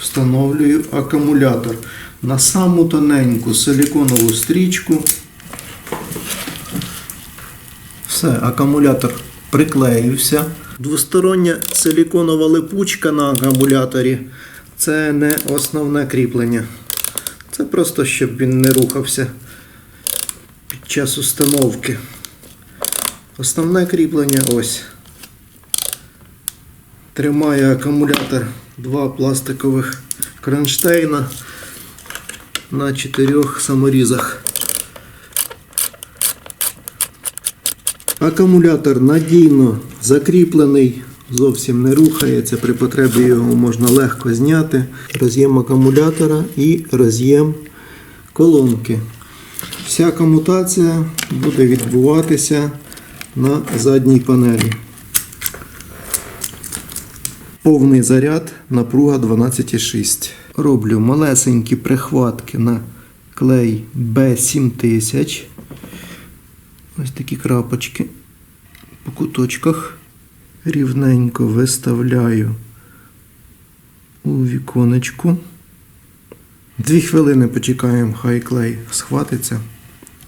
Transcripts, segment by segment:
встановлюю акумулятор на саму тоненьку силіконову стрічку. Все, акумулятор приклеївся. Двостороння силіконова липучка на акумуляторі це не основне кріплення. Це просто щоб він не рухався під час установки. Основне кріплення ось. Тримає акумулятор два пластикових кронштейна на чотирьох саморізах. Акумулятор надійно закріплений, зовсім не рухається. При потребі його можна легко зняти. Роз'єм акумулятора і роз'єм колонки. Вся комутація буде відбуватися на задній панелі. Повний заряд, напруга 12,6. Роблю малесенькі прихватки на клей B7000. Ось такі крапочки по куточках. Рівненько виставляю у віконечку. Дві хвилини почекаємо, хай клей схватиться.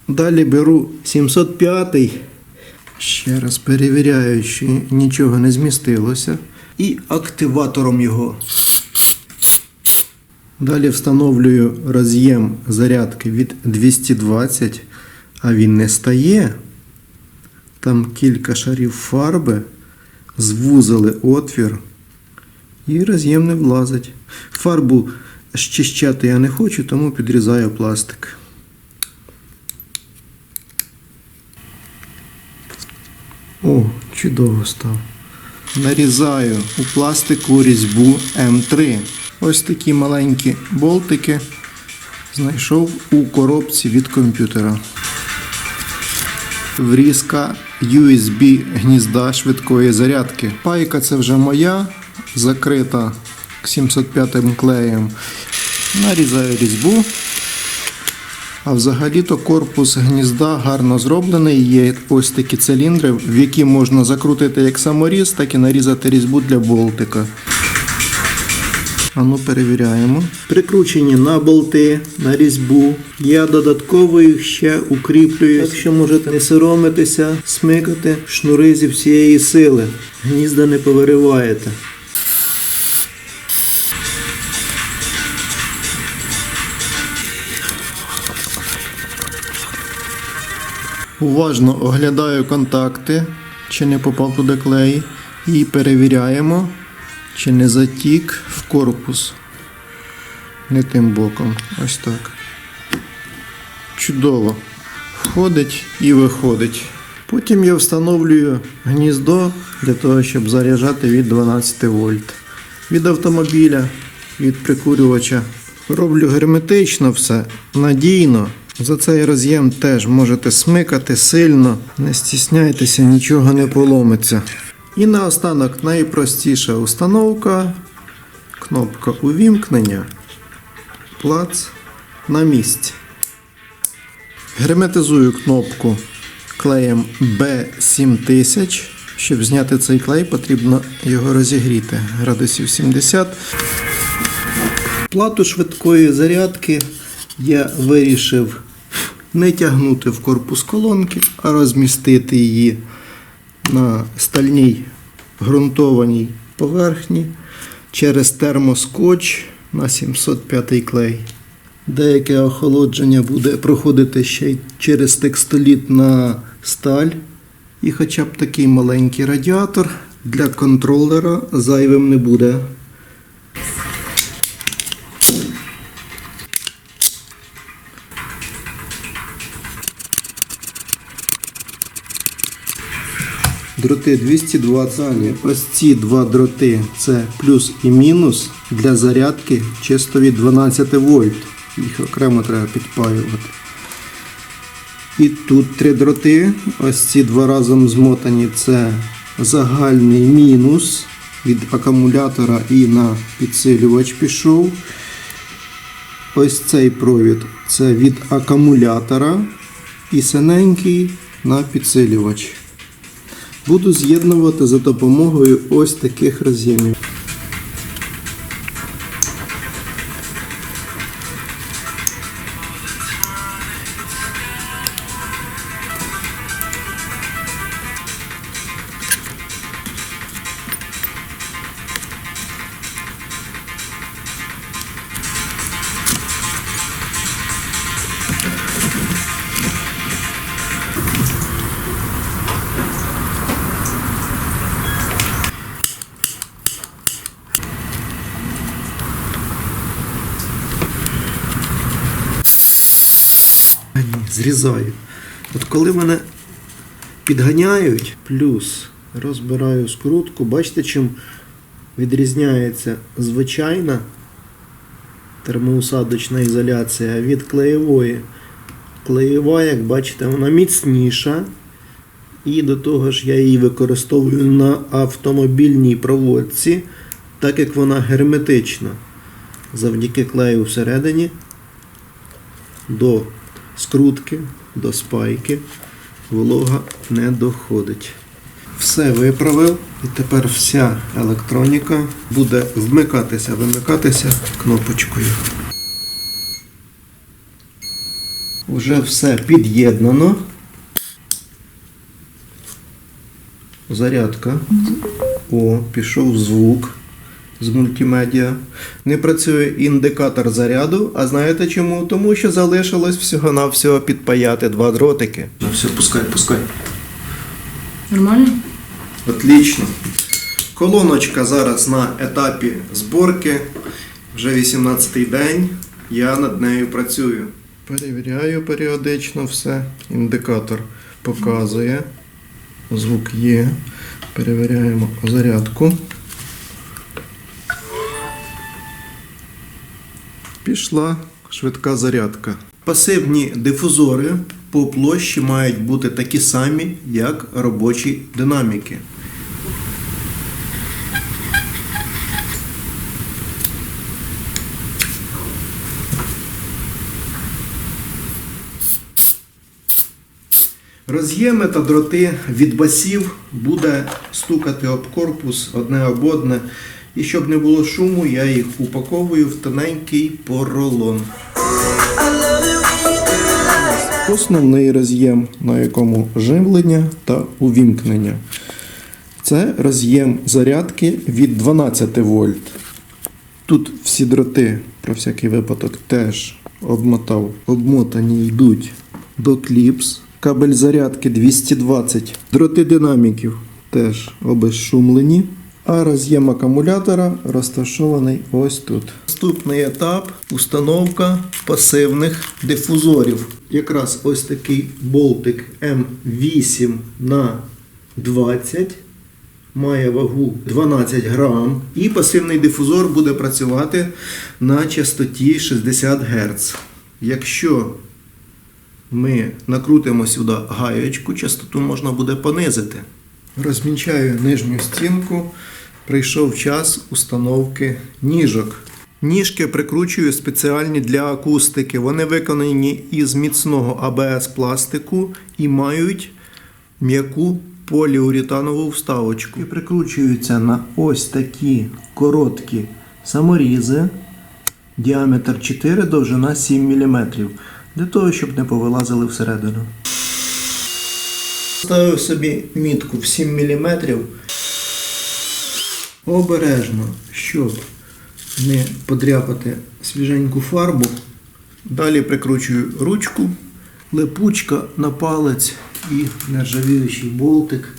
Далі беру 705. Ще раз перевіряю, чи нічого не змістилося. І активатором його. Далі встановлюю роз'єм зарядки від 220, а він не стає. Там кілька шарів фарби, звузили отвір і роз'єм не влазить. Фарбу щищати я не хочу, тому підрізаю пластик. О, чудово став. Нарізаю у пластику різьбу М3. Ось такі маленькі болтики знайшов у коробці від комп'ютера. Врізка USB гнізда швидкої зарядки. Пайка це вже моя, закрита 705 клеєм. Нарізаю різьбу. А взагалі-то корпус гнізда гарно зроблений. Є ось такі циліндри, в які можна закрутити як саморіз, так і нарізати різьбу для болтика. А ну перевіряємо. Прикручені на болти, на різьбу. Я додатково їх ще укріплюю. Так що можете не соромитися, смикати шнури зі всієї сили. Гнізда не повириваєте. Уважно оглядаю контакти, чи не попав туди клей, і перевіряємо, чи не затік в корпус. Не тим боком. Ось так. Чудово. Входить і виходить. Потім я встановлюю гніздо для того, щоб заряджати від 12 вольт. Від автомобіля, від прикурювача. Роблю герметично все, надійно. За цей роз'єм теж можете смикати сильно, не стісняйтеся, нічого не поломиться. І наостанок найпростіша установка. Кнопка увімкнення. Плац на місці. Герметизую кнопку клеєм B7000. Щоб зняти цей клей, потрібно його розігріти градусів 70. Плату швидкої зарядки я вирішив не тягнути в корпус колонки, а розмістити її на стальній ґрунтованій поверхні через термоскотч на 705 клей. Деяке охолодження буде проходити ще й через текстоліт на сталь. І хоча б такий маленький радіатор для контролера зайвим не буде. Дроти 220. Далі ось ці два дроти це плюс і мінус для зарядки чисто від 12 вольт. Їх окремо треба підпаювати. І тут три дроти. Ось ці два разом змотані це загальний мінус від акумулятора і на підсилювач пішов. Ось цей провід це від акумулятора і синенький на підсилювач. Буду з'єднувати за допомогою ось таких роз'ємів. Зрізаю. От коли мене підганяють, плюс розбираю скрутку, бачите, чим відрізняється звичайна термоусадочна ізоляція від клеєвої. Клеєва, як бачите, вона міцніша. І до того ж я її використовую на автомобільній проводці, так як вона герметична. Завдяки клею всередині до скрутки, до спайки волога не доходить. Все виправив, і тепер вся електроніка буде вмикатися, вимикатися кнопочкою. Уже все під'єднано. Зарядка. О, пішов звук з мультимедіа. Не працює індикатор заряду. А знаєте чому? Тому що залишилось всього-навсього підпаяти два дротики. Ну все, пускай, пускай. Нормально? Отлично. Колоночка зараз на етапі зборки. Вже 18-й день. Я над нею працюю. Перевіряю періодично все. Індикатор показує. Звук є. Перевіряємо зарядку. Пішла швидка зарядка. Пасивні дифузори по площі мають бути такі самі, як робочі динаміки. Роз'єми та дроти від басів буде стукати об корпус одне об одне. І щоб не було шуму, я їх упаковую в тоненький поролон. Основний роз'єм, на якому живлення та увімкнення. Це роз'єм зарядки від 12 вольт. Тут всі дроти, про всякий випадок, теж обмотав. Обмотані йдуть до кліпс. Кабель зарядки 220. Дроти динаміків теж обезшумлені. А роз'єм акумулятора розташований ось тут. Наступний етап установка пасивних дифузорів. Якраз ось такий болтик М8 на 20 має вагу 12 грам, і пасивний дифузор буде працювати на частоті 60 Гц. Якщо ми накрутимо сюди гаєчку, частоту можна буде понизити. Розмінчаю нижню стінку. Прийшов час установки ніжок. Ніжки прикручую спеціальні для акустики. Вони виконані із міцного АБС пластику і мають м'яку поліуретанову вставочку. І прикручуються на ось такі короткі саморізи. Діаметр 4, довжина 7 мм. Для того, щоб не повилазили всередину. Ставив собі мітку в 7 мм. Обережно, щоб не подряпати свіженьку фарбу. Далі прикручую ручку, липучка на палець і нержавіючий болтик.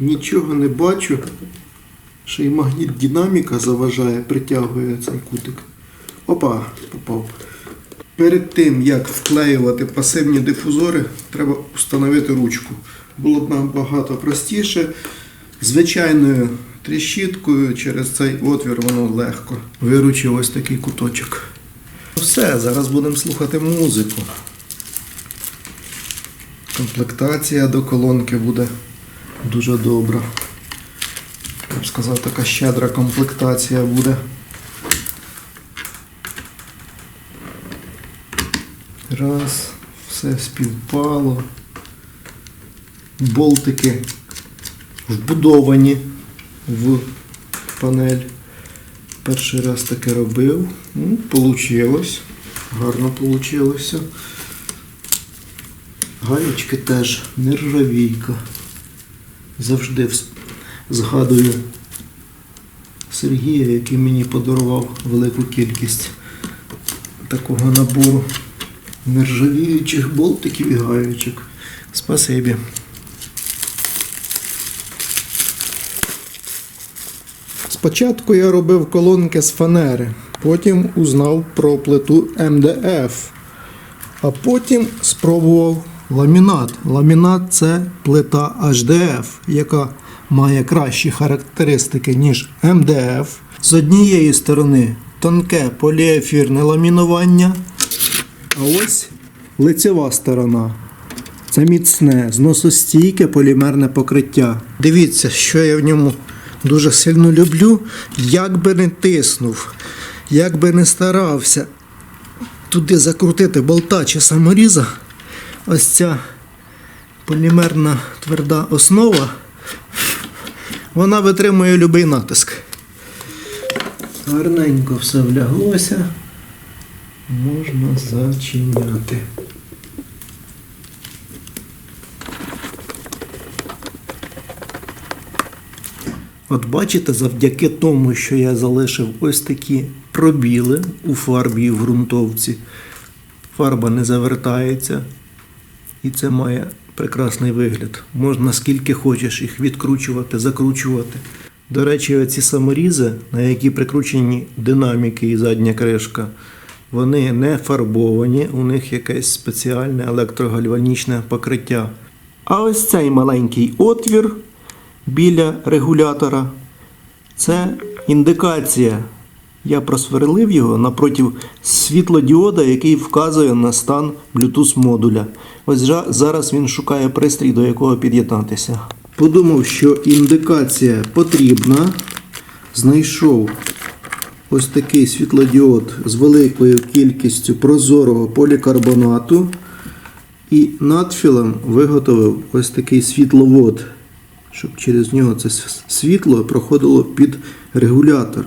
Нічого не бачу. Ще й магніт динаміка заважає, притягує цей кутик. Опа, попав. Перед тим, як вклеювати пасивні дифузори, треба встановити ручку. Було б набагато простіше. Звичайною тріщіткою через цей отвір воно легко. Виручив ось такий куточок. Все, зараз будемо слухати музику. Комплектація до колонки буде дуже добра. Сказав, така щедра комплектація буде. Раз, все співпало. Болтики вбудовані в панель. Перший раз таке робив. Ну, Получилось. Гарно получилося. Гаєчки теж нержавійка. Завжди згадую Сергія, який мені подарував велику кількість такого набору нержавіючих болтиків і гаєчок. Спасибі. Спочатку я робив колонки з фанери, потім узнав про плиту МДФ, а потім спробував ламінат. Ламінат це плита HDF, яка має кращі характеристики, ніж МДФ. З однієї сторони тонке поліефірне ламінування, а ось лицева сторона. Це міцне, зносостійке полімерне покриття. Дивіться, що я в ньому дуже сильно люблю. Як би не тиснув, як би не старався туди закрутити болта чи саморіза, ось ця полімерна тверда основа, вона витримує будь-який натиск. Гарненько все вляглося. Можна зачиняти. От бачите, завдяки тому, що я залишив ось такі пробіли у фарбі і в ґрунтовці, фарба не завертається, і це має прекрасний вигляд. Можна скільки хочеш їх відкручувати, закручувати. До речі, оці саморізи, на які прикручені динаміки і задня кришка, вони не фарбовані, у них якесь спеціальне електрогальванічне покриття. А ось цей маленький отвір біля регулятора це індикація. Я просверлив його напроти світлодіода, який вказує на стан Bluetooth модуля. Ось зараз він шукає пристрій, до якого під'єднатися. Подумав, що індикація потрібна. Знайшов ось такий світлодіод з великою кількістю прозорого полікарбонату. І надфілем виготовив ось такий світловод, щоб через нього це світло проходило під регулятор.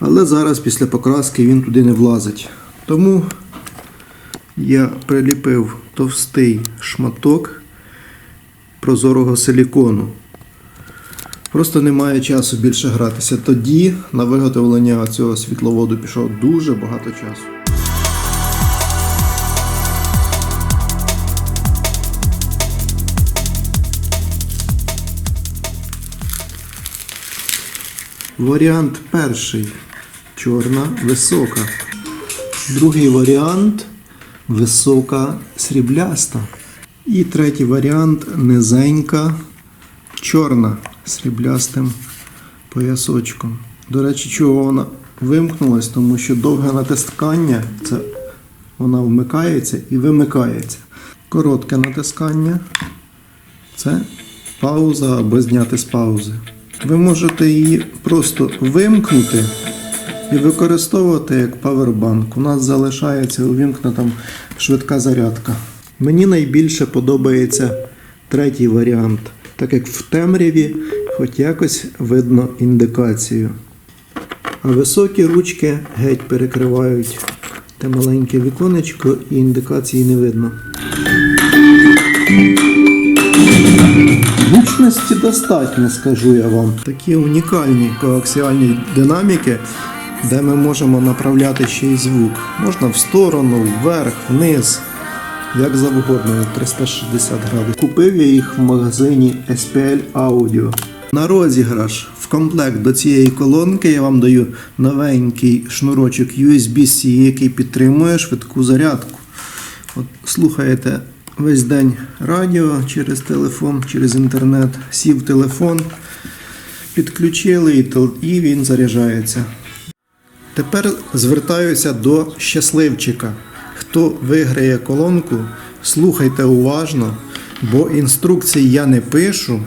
Але зараз після покраски він туди не влазить. Тому я приліпив товстий шматок прозорого силікону. Просто немає часу більше гратися. Тоді на виготовлення цього світловоду пішов дуже багато часу. Варіант перший чорна висока. Другий варіант висока срібляста. І третій варіант низенька чорна сріблястим поясочком. До речі, чого вона вимкнулась, тому що довге натискання це вона вмикається і вимикається. Коротке натискання це пауза або зняти з паузи. Ви можете її просто вимкнути і використовувати як павербанк. У нас залишається увімкнена швидка зарядка. Мені найбільше подобається третій варіант, так як в темряві хоч якось видно індикацію. А високі ручки геть перекривають те маленьке віконечко і індикації не видно. Гучності достатньо, скажу я вам. Такі унікальні коаксіальні динаміки, де ми можемо направляти ще й звук. Можна в сторону, вверх, вниз, як завгодно, 360 градусів. Купив я їх в магазині SPL Audio. На розіграш в комплект до цієї колонки я вам даю новенький шнурочок USB-C, який підтримує швидку зарядку. От слухаєте весь день радіо через телефон, через інтернет, сів телефон, підключили і він заряджається. Тепер звертаюся до щасливчика. Хто виграє колонку, слухайте уважно, бо інструкції я не пишу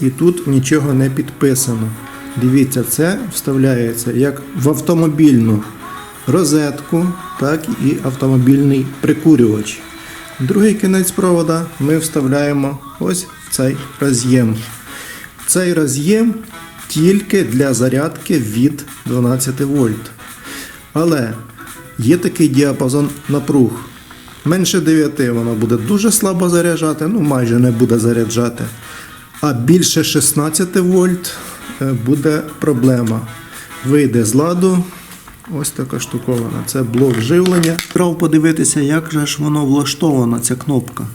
і тут нічого не підписано. Дивіться, це вставляється як в автомобільну розетку, так і автомобільний прикурювач. Другий кінець провода ми вставляємо ось в цей роз'єм. Цей роз'єм тільки для зарядки від 12 вольт. Але є такий діапазон напруг. Менше 9 воно буде дуже слабо заряджати, ну майже не буде заряджати. А більше 16 вольт е, буде проблема. Вийде з ладу. Ось така штуковина. Це блок живлення. Треба подивитися, як же ж воно влаштована, ця кнопка.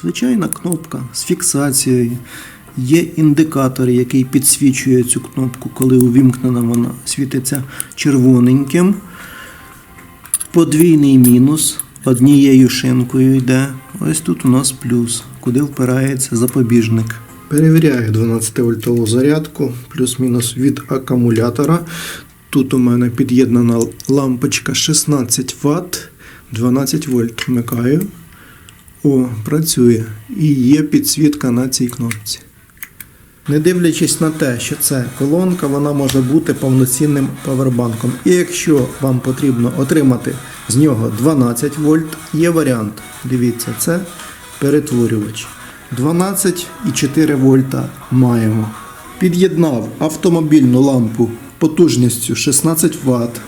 Звичайна кнопка з фіксацією. Є індикатор, який підсвічує цю кнопку, коли увімкнена вона світиться червоненьким. Подвійний мінус. однією шинкою йде. Ось тут у нас плюс, куди впирається запобіжник. Перевіряю 12 вольтову зарядку, плюс-мінус від акумулятора. Тут у мене під'єднана лампочка 16 Вт, 12 вольт. Вмикаю. О, працює. І є підсвітка на цій кнопці. Не дивлячись на те, що це колонка, вона може бути повноцінним павербанком. І якщо вам потрібно отримати з нього 12 вольт, є варіант. Дивіться, це перетворювач. 12,4 вольта маємо. Під'єднав автомобільну лампу потужністю 16 Вт.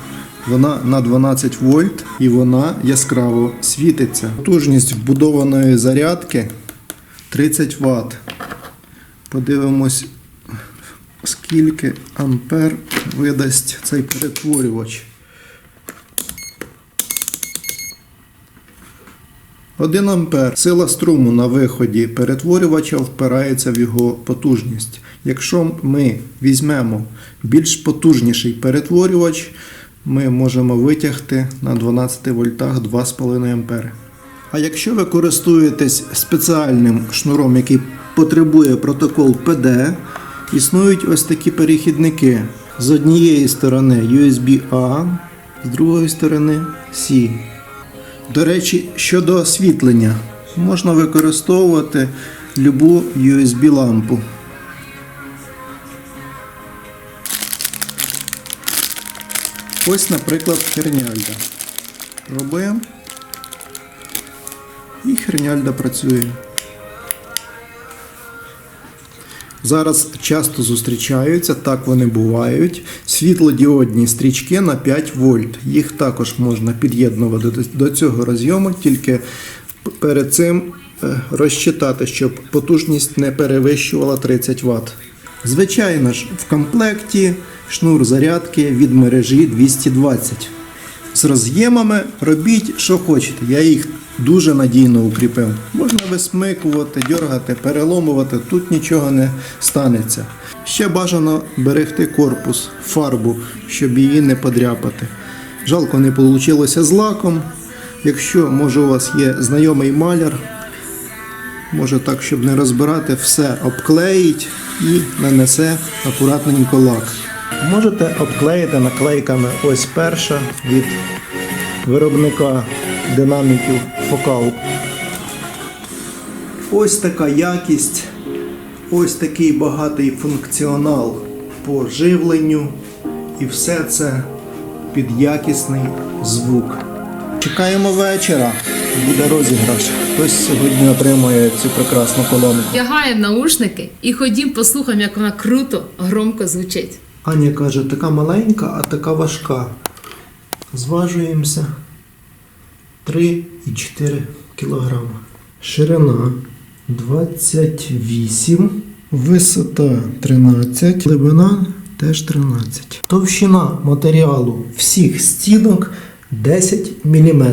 Вона на 12 вольт і вона яскраво світиться. Потужність вбудованої зарядки 30 Вт. Подивимось, скільки ампер видасть цей перетворювач. 1 ампер. Сила струму на виході перетворювача впирається в його потужність. Якщо ми візьмемо більш потужніший перетворювач, ми можемо витягти на 12 вольтах 2,5 ампери. А якщо ви користуєтесь спеціальним шнуром, який потребує протокол PD, існують ось такі перехідники. З однієї сторони USB-A, з другої сторони C. До речі, щодо освітлення, можна використовувати любу USB-лампу. Ось, наприклад, херняльда. Робимо. І херняльда працює. Зараз часто зустрічаються, так вони бувають. Світлодіодні стрічки на 5 вольт. Їх також можна під'єднувати до- цього розйому, тільки перед цим е, розчитати, щоб потужність не перевищувала 30 Вт. Звичайно ж, в комплекті шнур зарядки від мережі 220. З роз'ємами робіть, що хочете. Я їх дуже надійно укріпив. Можна висмикувати, дергати, переломувати, тут нічого не станеться. Ще бажано берегти корпус, фарбу, щоб її не подряпати. Жалко, не вийшло з лаком. Якщо, може, у вас є знайомий маляр, може так, щоб не розбирати, все обклеїть і нанесе акуратненько лак. Можете обклеїти наклейками ось перша від виробника динаміків Фокал. Ось така якість, ось такий багатий функціонал по живленню і все це під якісний звук. Чекаємо вечора, буде розіграш. Хтось сьогодні отримує цю прекрасну колонку. Вдягаємо наушники і ходім послухаємо, як вона круто, громко звучить. Аня каже, така маленька, а така важка. Зважуємося 3,4 кг. Ширина 28, висота 13, глибина теж 13. Товщина матеріалу всіх стінок 10 мм.